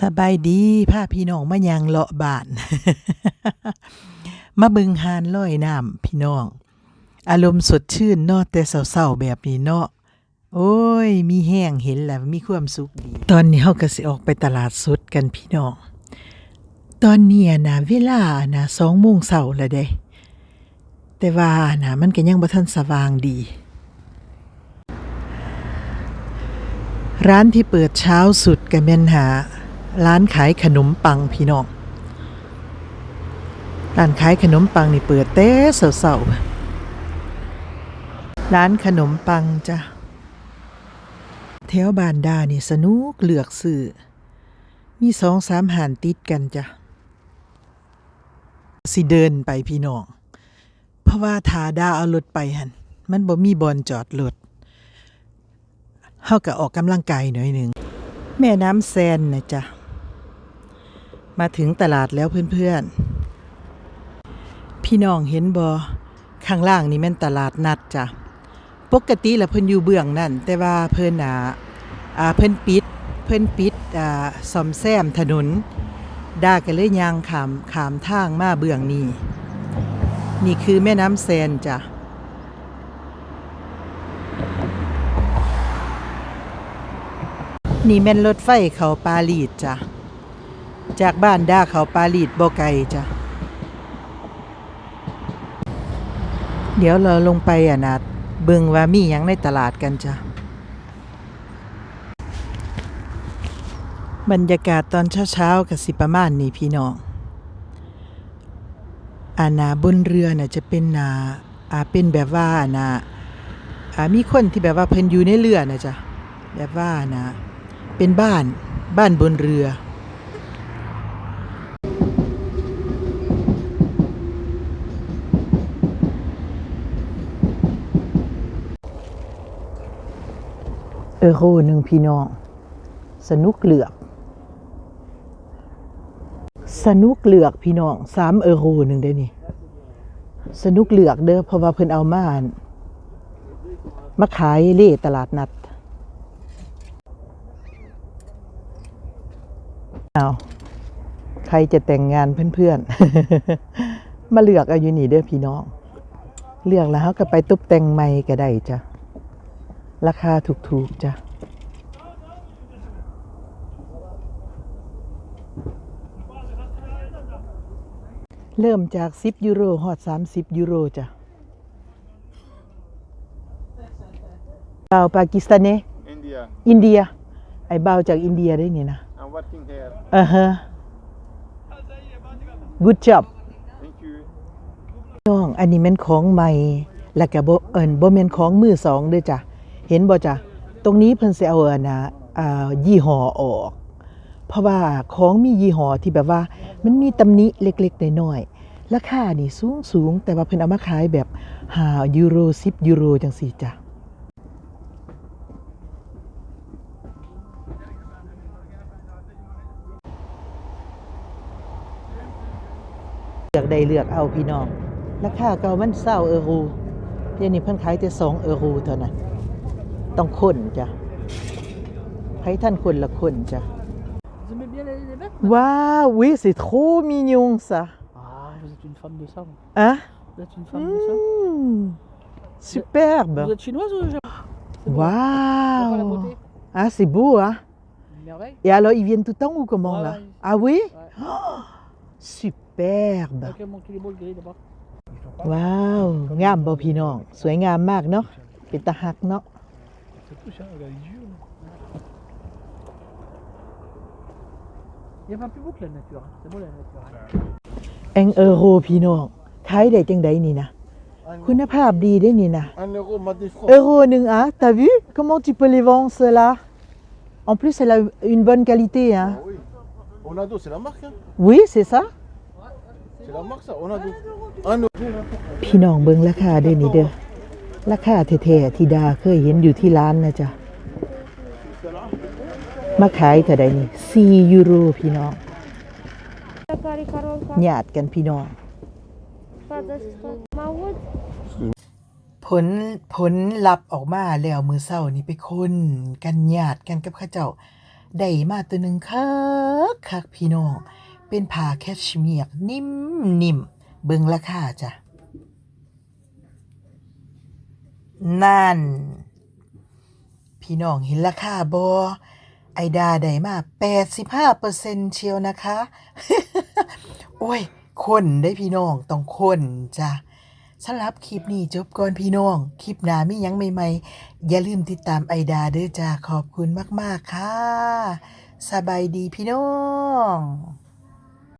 สบายดีพาพี่น้องมายังเลาะบ้าน มาบึงหานลอยน้ำพี่น้อง อารมณ์สดชื่นเนาะแต่เศร้าๆแบบนี้เนาะโอ้ย มีแห้งเห็นแล้วมีความสุขดี ตอนนี้เฮาก็สิออกไปตลาดสดกันพี่น้อง ตอนเนี้ยนะเวลานะสองโมงเช้าแล้วเด้ แต่ว่านะมันก็ยังบ่ทันสว่างดี ร้านที่เปิดเช้าสุดก็แม่นหา ร้านขายขนมปังพี่น้อง ร้านขายขนมปังนี่เปิดเต้เสาๆร้านขนมปังจ้ะแถวบานดานี่สนุกเลือกซื้อมีสองสามหานติดกันจ้ะ สิเดินไปพี่น้อง เพราะว่าทาดาเอารถไปหัน มันบ่มีบอนจอดรถเฮาก็ออกกำลังกายหน่อยหนึ่ง แม่น้ำแซนนะจ๊ะ มาถึงตลาดแล้วเพื่อนๆ พี่น้องเห็นบอข้างล่างนี่แม่นตลาดนัดจ้ะ ปกติแล้วเพิ่นอยู่เบื้องนั่น แต่ว่าเพิ่นอ่าอ่าเพิ่นปิด เพิ่นปิดอ่าซ่อมแซมถนนด้าก็เลยยางขามขามทางมาเบื้องนี้ นี่คือแม่น้ำแซนจ้ะนี่แม่นรถไฟเขาปารีสจ้ะ จากบ้านด้าเขาปารีสบ่ไกลจ้ะ เดี๋ยวเราลงไปอะนะเบิ่งว่ามีหยังในตลาดกันจ้ะ บรรยากาศตอนเช้าๆกับสิประมาณนี้พี่น้องอานาบนเรือน่ะจะเป็นนาอาเป็นแบบว่านาอามีคนที่แบบว่าเพิ่นอยู่ในเรือนะจ้ะแบบว่านะ เป็นบ้านบ้านบนเรือ เออโหหนึ่งพี่น้อง สนุกเหลือก สนุกเหลือกพี่น้องสามเออโหหนึ่งได้นี่ สนุกเหลือกเด้อเพราะว่าเพิ่นเอามานมาขายเล่ตลาดนัดเอาใครจะแต่งงานเพื่อนๆ มาเลือกเอาอยู่นี่เด้อพี่น้อง เลือกแล้วก็ไปตุบแต่งใหม่ก็ได้จ้ะ ราคาถูกๆจ้ะเริ่มจาก 10 ยูโรฮอด 30 ยูโรจ้ะบาวปากีสถานเน India. อินเดีย ไอ้บาวจากอินเดียได้นี่นะ I'm working here. อ่าฮะ good job Thank you. น้อง อันนี้แม่นของใหม่ แล้วก็บ่เอิ้นบ่แม่นของมือสองเด้อจ้ะ เห็นบ่จ้ะตรงนี้เพิ่นสิเอาอันน่ะอ่ายี่ห้อออก เพราะว่าของมียี่ห้อที่แบบว่า มันมีตำหนิเล็กๆน้อยๆราคานี่สูงสูงแต่ว่าเพิ่นเอามาขายแบบ5ยูโร10ยูโรจังซี่จ้ะเลือกได้เลือกเอาพี่น้อง ราคาเก่ามันเศร้าเออรูเดี๋ยวนี้เพิ่นขายแต่สองเออรูเท่านั้น ต้องคนจ้ะให้ท่านคนละคนจ้ะ Vous aimez bien les, les bêtes ว้าว oui c'est trop mignon ça Ah, vous êtes une femme de ça. vous. hein Vous êtes une femme de ça. Mmh, superbe Vous êtes chinoise ou japonaise C'est bon. waouh Pas la beauté ah c'est beau hein Une merveille. et alors ils viennent tout le temps ou comment Ouais, là ouais. ah oui Ouais. Oh, superbe Ok, montre les beaux le gris d'abord. ว้าว งามบ่พี่น้อง สวยงามมากเนาะเป็นตาหักเนาะ Ça touche, hein, regarde les yeux. Il n'y a pas plus beau que la nature. hein. C'est beau la nature. hein. แองเออโรพี่น้องขายได้จังไดนี่นะ คุณภาพดีได้นี่นะ Un euro, m'a des francs. เออโรหนึ่งอ่ะ t'as vu comment tu peux les vendre cela en plus elle a une bonne qualité hein Ah oui. Onado, c'est la marque. Hein. oui c'est ça C'est la marque ça, Onado. Un euro. พี่น้องเบิ่งราคาเด้อนี่เด้อ ราคาแท้ๆที่ดาเคยเห็นอยู่ที่ร้านนะจ๊ะ มาขายเท่าใดนี่4ยูโรพี่น้อง Care coronca, ญาติกันพี่น้อง ผลผลลัพธ์ออกมาแล้วมือเศร้านี่ไปคนกันญาติกันกับข้าเจ้า ได้มาตัวหนึ่งคักคักพี่น้อง เป็นผ้าแคชเมียร์นิ่มนิ่มเบิ่งราคาจ้ะ นั่น พี่น้องเห็นราคาบอไอดาได้มา85%เชียวนะคะ โอ้ย คนได้พี่น้อง ต้องคนจ้ะสำหรับคลิปนี้จบก่อนพี่น้อง คลิปหน้ามียังใหม่ๆ อย่าลืมติดตามไอดาเด้อจ้าขอบคุณมาก ๆ ค่ะ สบายดีพี่น้อง